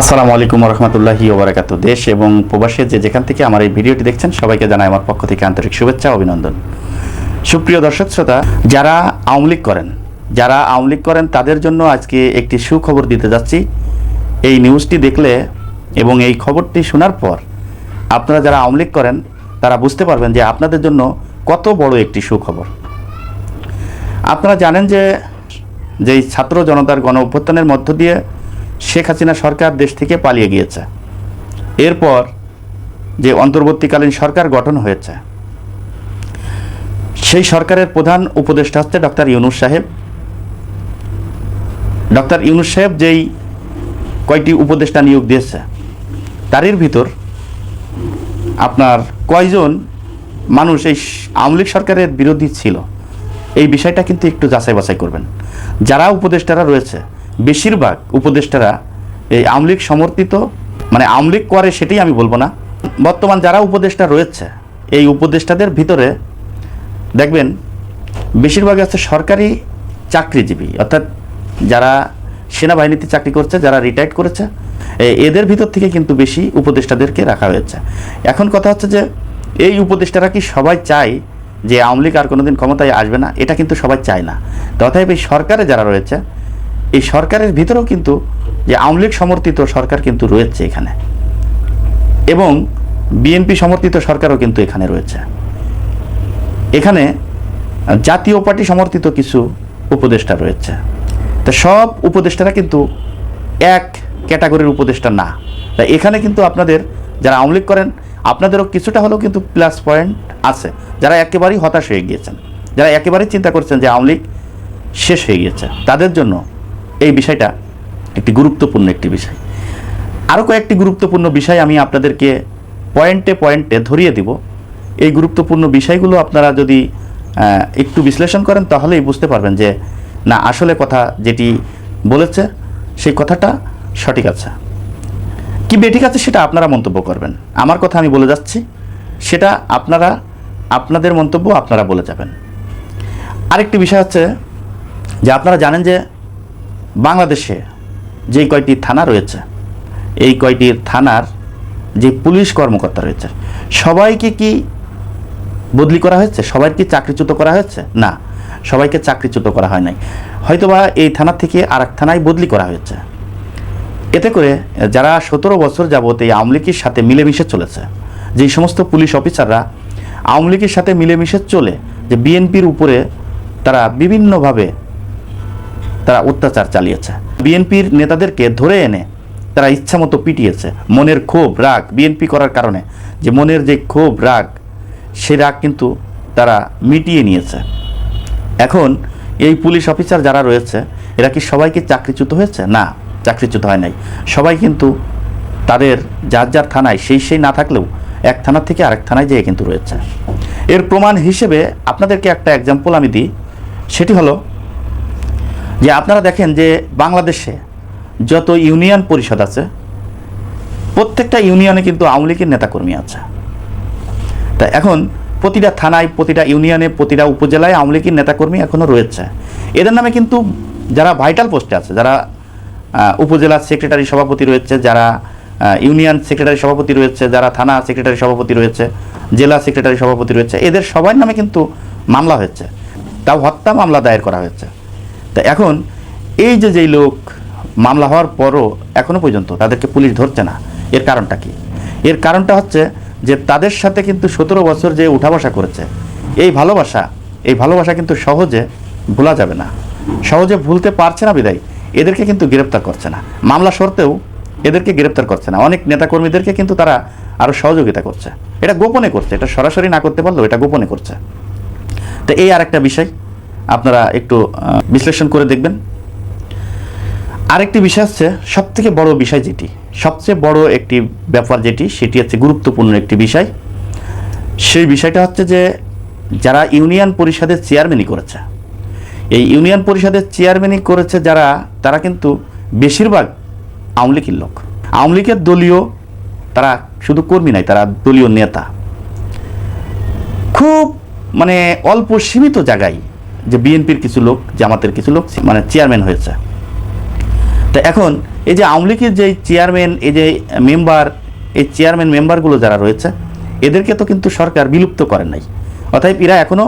আসসালামু আলাইকুম রহমতুল্লাহি ওবরাকাত। দেশ এবং প্রবাসে যে যেখান থেকে আমার এই ভিডিওটি দেখছেন, সবাইকে জানাই আমার পক্ষ থেকে আন্তরিক শুভেচ্ছা, অভিনন্দন। সুপ্রিয় দর্শক শ্রোতা, যারা আওয়ামী লীগ করেন, যারা আওয়ামী লীগ করেন, তাদের জন্য আজকে একটি সুখবর দিতে যাচ্ছি। এই নিউজটি দেখলে এবং এই খবরটি শোনার পর আপনারা যারা আওয়ামী লীগ করেন, তারা বুঝতে পারবেন যে আপনাদের জন্য কত বড় একটি সুখবর। আপনারা জানেন যে, যেই ছাত্র জনতার গণ অভ্যুত্থানের মধ্য দিয়ে শেখ হাসিনা সরকার দেশ থেকে পালিয়ে গিয়েছে। এরপর যে অন্তর্বর্তীকালীন সরকার গঠন হয়েছে, সেই সরকারের প্রধান উপদেষ্টা হচ্ছে ডক্টর ইউনুস সাহেব। ডক্টর ইউনুস সাহেব যেই কয়টি উপদেষ্টা নিয়োগ দিয়েছে, তারই ভিতর আপনার কয়জন মানুষ এই আওয়ামী লীগ সরকারের বিরোধী ছিল, এই বিষয়টা কিন্তু একটু যাচাই বাছাই করবেন। যারা উপদেষ্টারা রয়েছে বেশিরভাগ উপদেষ্টারা এই আওয়ামী লীগ সমর্থিত মানে আওয়ামী লীগ করে সেটাই আমি বলব না। বর্তমান যারা উপদেষ্টা রয়েছে, এই উপদেষ্টাদের ভিতরে দেখবেন বেশিরভাগ আছে সরকারি চাকরিজীবী, অর্থাৎ যারা সেনাবাহিনীতে চাকরি করছে, যারা রিটায়ার্ড করেছে এদের ভিতর থেকে কিন্তু বেশি উপদেষ্টাদেরকে রাখা হয়েছে। এখন কথা হচ্ছে যে, এই উপদেষ্টারা কি সবাই চায় যে আওয়ামী লীগ আর কোনোদিন ক্ষমতায় আসবে না? এটা কিন্তু সবাই চায় না। তথাপি সরকারে যারা রয়েছে এই সরকারের ভিতরেও কিন্তু যে আওয়ামী লীগ সমর্থিত সরকার কিন্তু রয়েছে এখানে। এবং বিএনপি সমর্থিত সরকারও কিন্তু এখানে রয়েছে। এখানে জাতীয় পার্টি সমর্থিত কিছু উপদেষ্টা রয়েছে। তো সব উপদেষ্টারা কিন্তু এক ক্যাটাগরির উপদেষ্টা না। তা এখানে কিন্তু আপনাদের যারা আওয়ামী লীগ করেন, আপনাদেরও কিছুটা হলেও কিন্তু প্লাস পয়েন্ট আছে। যারা একেবারেই হতাশ হয়ে গিয়েছেন, যারা একেবারেই চিন্তা করছেন যে আওয়ামী লীগ শেষ হয়ে গিয়েছে, তাদের জন্য এই বিষয়টা একটি গুরুত্বপূর্ণ একটি বিষয়। আরও কয়েকটি গুরুত্বপূর্ণ বিষয় আমি আপনাদেরকে পয়েন্টে পয়েন্টে ধরিয়ে দিব। এই গুরুত্বপূর্ণ বিষয়গুলো আপনারা যদি একটু বিশ্লেষণ করেন তাহলেই বুঝতে পারবেন যে, না, আসলে কথা যেটি বলেছে, সেই কথাটা সঠিক আছে। কি বেঠিক আছে সেটা আপনারা মন্তব্য করবেন। আমার কথা আমি বলে যাচ্ছি, সেটা আপনারা, আপনাদের মন্তব্য আপনারা বলে যাবেন। আরেকটি বিষয় হচ্ছে যে, আপনারা জানেন যে বাংলাদেশে যে কয়টি থানা রয়েছে, এই কয়টি থানার যে পুলিশ কর্মকর্তা রয়েছে, সবাইকে কি বদলি করা হয়েছে? সবাই কি চাকরিচ্যুত করা হয়েছে? না, সবাইকে চাকরিচ্যুত করা হয় নাই। হয়তোবা এই থানা থেকে আর এক থানায় বদলি করা হয়েছে। এতে করে যারা সতেরো বছর যাবত এই আওয়ামী লীগের সাথে মিলেমিশে চলেছে যেই সমস্ত পুলিশ অফিসাররা আওয়ামী লীগের সাথে মিলেমিশে চলে, যে বিএনপির উপরে তারা বিভিন্নভাবে তারা অত্যাচার চালিয়েছে। বিএনপির নেতাদেরকে ধরে এনে তারা ইচ্ছামতো পিটিয়েছে। মনের ক্ষোভ, রাগ বিএনপি করার কারণে যে মনের যে ক্ষোভ, রাগ, সে রাগ কিন্তু তারা মিটিয়ে নিয়েছে। এখন এই পুলিশ অফিসার যারা রয়েছে, এরা কি সবাইকে চাকরিচ্যুত হয়েছে? না, চাকরিচ্যুত হয় নাই। সবাই কিন্তু তাদের যার যার থানায়, সেই সেই না থাকলেও এক থানা থেকে আরেক থানায় যেয়ে কিন্তু রয়েছে। এর প্রমাণ হিসেবে আপনাদেরকে একটা এক্সাম্পল আমি দিই। সেটি হলো যে আপনারা দেখেন যে বাংলাদেশে যত ইউনিয়ন পরিষদ আছে, প্রত্যেকটা ইউনিয়নে কিন্তু আওয়ামী লীগের নেতাকর্মী আছে। তা এখন প্রতিটা থানায়, প্রতিটা ইউনিয়নে, প্রতিটা উপজেলায় আওয়ামী লীগের নেতাকর্মী এখনও রয়েছে। এদের নামে কিন্তু যারা ভাইটাল পোস্টে আছে, যারা উপজেলা সেক্রেটারি সভাপতি রয়েছে, যারা ইউনিয়ন সেক্রেটারি সভাপতি রয়েছে, যারা থানা সেক্রেটারি সভাপতি রয়েছে, জেলা সেক্রেটারি সভাপতি রয়েছে, এদের সবার নামে কিন্তু মামলা হয়েছে। তাও হত্যা মামলা দায়ের করা হয়েছে। তা এখন এই যে যেই লোক মামলা হওয়ার পরও এখনও পর্যন্ত তাদেরকে পুলিশ ধরছে না, এর কারণটা কি? এর কারণটা হচ্ছে যে তাদের সাথে কিন্তু সতেরো বছর যে উঠা বসা করেছে, এই ভালোবাসা এই ভালোবাসা কিন্তু সহজে ভোলা যাবে না। সহজে ভুলতে পারছে না বিদায়, এদেরকে কিন্তু গ্রেপ্তার করছে না। মামলা সরতেও এদেরকে গ্রেপ্তার করছে না। অনেক নেতাকর্মীদেরকে কিন্তু তারা আরও সহযোগিতা করছে। এটা গোপনে করছে, এটা সরাসরি না করতে পারলেও এটা গোপনে করছে। তো এই আর একটা বিষয় আপনারা একটু বিশ্লেষণ করে দেখবেন। আরেকটি বিষয় হচ্ছে সব থেকে বড় বিষয় যেটি, সবচেয়ে বড় একটি ব্যাপার যেটি, সেটি হচ্ছে গুরুত্বপূর্ণ একটি বিষয়। সেই বিষয়টা হচ্ছে যে, যারা ইউনিয়ন পরিষদের চেয়ারম্যানই করেছে, এই ইউনিয়ন পরিষদের চেয়ারম্যানই করেছে যারা, তারা কিন্তু বেশিরভাগ আওয়ামী লীগের লোক। আওয়ামী লীগের দলীয় তারা শুধু কর্মী নাই তারা দলীয় নেতা। খুব মানে অল্প সীমিত জায়গায় যে বিএনপির কিছু লোক, জামাতের কিছু লোক মানে চেয়ারম্যান হয়েছে। তো এখন এই যে আওয়ামী লীগের যে চেয়ারম্যান, এই যে মেম্বার, এই চেয়ারম্যান মেম্বারগুলো যারা রয়েছে, এদেরকে তো কিন্তু সরকার বিলুপ্ত করে নাই। অতএব এরা এখনও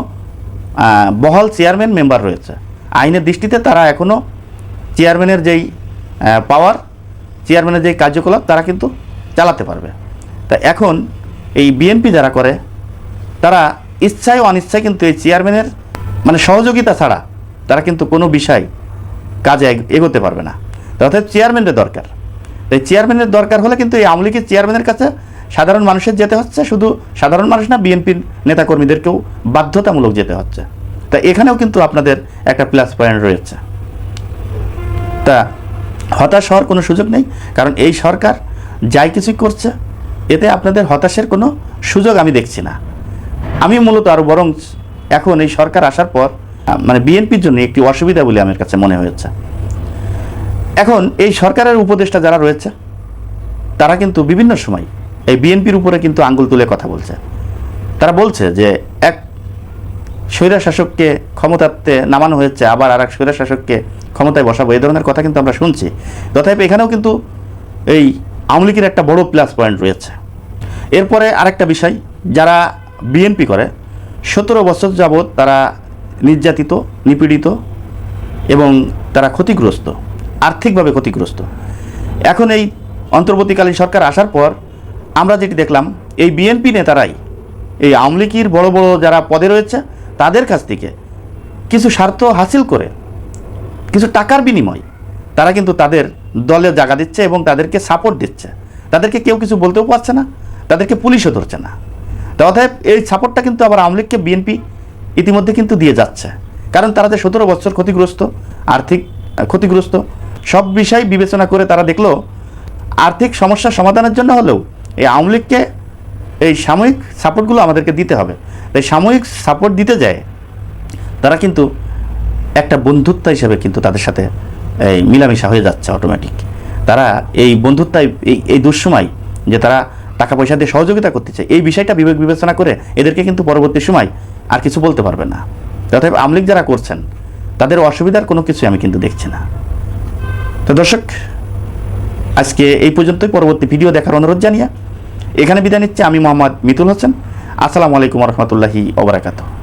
বহাল চেয়ারম্যান মেম্বার রয়েছে। আইনের দৃষ্টিতে তারা এখনও চেয়ারম্যানের যেই পাওয়ার চেয়ারম্যানের যেই কার্যকলাপ, তারা কিন্তু চালাতে পারবে। তা এখন এই বিএনপি যারা করে, তারা ইচ্ছায় অনিচ্ছায় কিন্তু এই চেয়ারম্যানের মানে সহযোগিতা ছাড়া তারা কিন্তু কোনো বিষয় কাজে এগোতে পারবে না। অর্থাৎ চেয়ারম্যানের দরকার। তাই চেয়ারম্যানের দরকার হলে কিন্তু এই আওয়ামী লীগের চেয়ারম্যানের কাছে সাধারণ মানুষের যেতে হচ্ছে, শুধু সাধারণ মানুষ না, বিএনপির নেতাকর্মীদেরকেও বাধ্যতামূলক যেতে হচ্ছে। তা এখানেও কিন্তু আপনাদের একটা প্লাস পয়েন্ট রয়েছে। তা হতাশ হওয়ার কোনো সুযোগ নেই, কারণ এই সরকার যাই কিছুই করছে, এতে আপনাদের হতাশের কোনো সুযোগ আমি দেখছি না। আমি মূলত আরও বরং এখন এই সরকার আসার পর মানে বিএনপির জন্য একটি অসুবিধা বলে আমার কাছে মনে হয়েছে। এখন এই সরকারের উপদেষ্টা যারা রয়েছে, তারা কিন্তু বিভিন্ন সময় এই বিএনপির উপরে কিন্তু আঙ্গুল তুলে কথা বলছে। তারা বলছে যে, এক স্বৈরা শাসককে ক্ষমতাতে নামানো হয়েছে, আবার আর এক স্বৈরা শাসককে ক্ষমতায় বসাবো, এই ধরনের কথা কিন্তু আমরা শুনছি। তথাপি এখানেও কিন্তু এই আওয়ামী লীগের একটা বড় প্লাস পয়েন্ট রয়েছে। এরপরে আরেকটা বিষয়, যারা বিএনপি করে সতেরো বছর যাবৎ তারা নির্যাতিত, নিপীড়িত এবং তারা ক্ষতিগ্রস্ত, আর্থিকভাবে ক্ষতিগ্রস্ত। এখন এই অন্তর্বর্তীকালীন সরকার আসার পর আমরা যেটি দেখলাম, এই বিএনপি নেতারাই, এই আওয়ামী লীগের বড় বড় যারা পদে রয়েছে, তাদের কাছ থেকে কিছু স্বার্থ হাসিল করে, কিছু টাকার বিনিময় তারা কিন্তু তাদের দলে জায়গা দিচ্ছে এবং তাদেরকে সাপোর্ট দিচ্ছে। তাদেরকে কেউ কিছু বলতেও পারছে না, তাদেরকে পুলিশও ধরছে না। তো অতএব এই সাপোর্টটা কিন্তু আবার আওয়ামী লীগকে বিএনপি ইতিমধ্যে কিন্তু দিয়ে যাচ্ছে। কারণ তারা যে সতেরো বছর ক্ষতিগ্রস্ত, আর্থিক ক্ষতিগ্রস্ত, সব বিষয় বিবেচনা করে তারা দেখল, আর্থিক সমস্যা সমাধানের জন্য হলেও এই আওয়ামী লীগকে এই সাময়িক সাপোর্টগুলো আমাদেরকে দিতে হবে। তাই সাময়িক সাপোর্ট দিতে যায়, তারা কিন্তু একটা বন্ধুত্ব হিসেবে কিন্তু তাদের সাথে এই মিলামিশা হয়ে যাচ্ছে অটোমেটিক তারা এই বন্ধুত্বায় এই এই দুঃসময় যে তারা টাকা পয়সা দিয়ে সহযোগিতা করতে চায় এই বিষয়টা বিবেক বিবেচনা করে এদেরকে কিন্তু পরবর্তী সময় আর কিছু বলতে পারবে না। অতএব আমলিক যারা করছেন, তাদের অসুবিধার কোনো কিছু আমি কিন্তু দেখছি না। তো দর্শক, আজকে এই পর্যন্তই। পরবর্তী ভিডিও দেখার অনুরোধ জানিয়ে এখানে বিদায় নিচ্ছে। আমি মোহাম্মদ মিতুল হোসেন। আসসালামু আলাইকুম রহমতুল্লাহি ওবরাকাতুহ